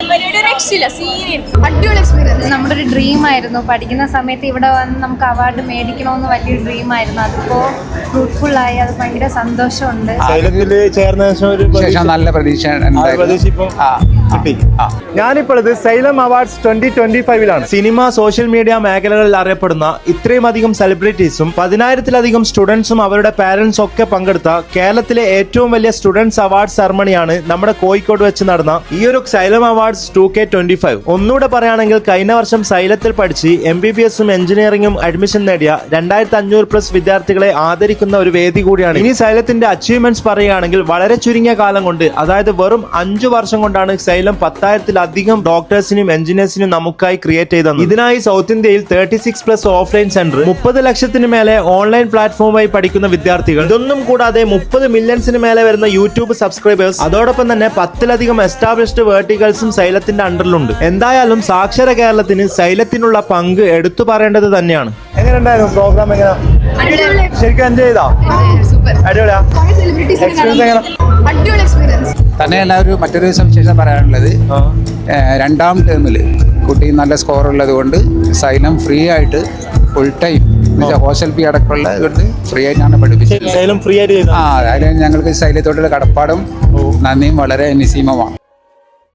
അടിപൊളി എക്സ്പീരിയൻസ് നമ്മുടെ ഒരു ഡ്രീം ആയിരുന്നു. പഠിക്കുന്ന സമയത്ത് ഇവിടെ വന്ന് നമുക്ക് അവാർഡ് മേടിക്കണമെന്ന് വലിയൊരു ഡ്രീം ആയിരുന്നു. അതിപ്പോ ഫ്രൂട്ട്ഫുൾ ആയി. അത് ഭയങ്കര സന്തോഷമുണ്ട്. ചേർന്ന ശേഷം നല്ല പ്രതീക്ഷ കിട്ടി. ഇത് സൈലം അവാർഡ്സ് ട്വന്റി ട്വന്റി ഫൈവിലാണ് സിനിമ സോഷ്യൽ മീഡിയ മേഖലകളിൽ അറിയപ്പെടുന്ന ഇത്രയും അധികം സെലിബ്രിറ്റീസും പതിനായിരത്തിലധികം സ്റ്റുഡൻസും അവരുടെ പാരന്റ്സും ഒക്കെ പങ്കെടുത്ത കേരളത്തിലെ ഏറ്റവും വലിയ സ്റ്റുഡൻസ് അവാർഡ് സെറമണിയാണ് നമ്മുടെ കോഴിക്കോട് വെച്ച് നടന്ന ഈ ഒരു Xylem awards two K twenty five ഒന്നുകൂടെ പറയുകയാണെങ്കിൽ കഴിഞ്ഞ വർഷം സൈലത്തിൽ പഠിച്ച് എം ബി ബി എസും എഞ്ചിനീയറിംഗും അഡ്മിഷൻ നേടിയ രണ്ടായിരത്തി അഞ്ഞൂറ് പ്ലസ് വിദ്യാർത്ഥികളെ ആദരിക്കുന്ന ഒരു വേദി കൂടിയാണ്. ഇനി സൈലത്തിന്റെ അച്ചീവ്മെന്റ്സ് പറയുകയാണെങ്കിൽ വളരെ ചുരുങ്ങിയ കാലം കൊണ്ട് അതായത് വെറും അഞ്ചു വർഷം കൊണ്ടാണ് സൈലം പത്തായിരത്തിലധികം ഡോക്ടേഴ്സിനും എഞ്ചിനീയേഴ്സിനും നമുക്കായി ക്രിയേറ്റ് ചെയ്തത് ഇതിനായി സൗത്ത് ഇന്ത്യയിൽ thirty six plus offline centre മുപ്പത് ലക്ഷത്തിന് മേലെ ഓൺലൈൻ പ്ലാറ്റ്ഫോമായി പഠിക്കുന്ന വിദ്യാർത്ഥികൾ ഇതൊന്നും കൂടാതെ മുപ്പത് മില്യൺസിന് മേലെ വരുന്ന യൂട്യൂബ് സബ്സ്ക്രൈബേഴ്സ് അതോടൊപ്പം തന്നെ പത്തിലധികം എസ്റ്റാബ്ലിഷ്ഡ് വേർട്ടിക്കൽസും സൈലത്തിന്റെ അണ്ടറിലുണ്ട് എന്തായാലും സാക്ഷര കേരളത്തിന് സൈലത്തിനുള്ള പങ്ക് എടുത്തു പറയേണ്ടത് തന്നെയാണ്. എങ്ങനെയുണ്ടായിരുന്നു പ്രോഗ്രാം എങ്ങനെ? ശരിക്കും എൻജോയ് ചെയ്താ? അടിപൊളിയാ. എക്സ്പീരിയൻസ് എങ്ങനെ? തന്നെയല്ല ഒരു മറ്റൊരു സവിശേഷത പറയാനുള്ളത്. രണ്ടാം ടേമിൽ കുട്ടി നല്ല സ്കോർ ഉള്ളത് കൊണ്ട് സൈലം ഫ്രീ ആയിട്ട് ഫുൾ ടൈം ഹോസ്റ്റൽ ഫീ അടക്കമുള്ള കൊണ്ട് ഫ്രീ പഠിപ്പിച്ചത് ആയിട്ട് ചെയ്താ? ആ അതായത് ഞങ്ങൾക്ക് സൈലത്തോടുള്ള കടപ്പാടും നന്ദിയും വളരെ നിസീമമാണ്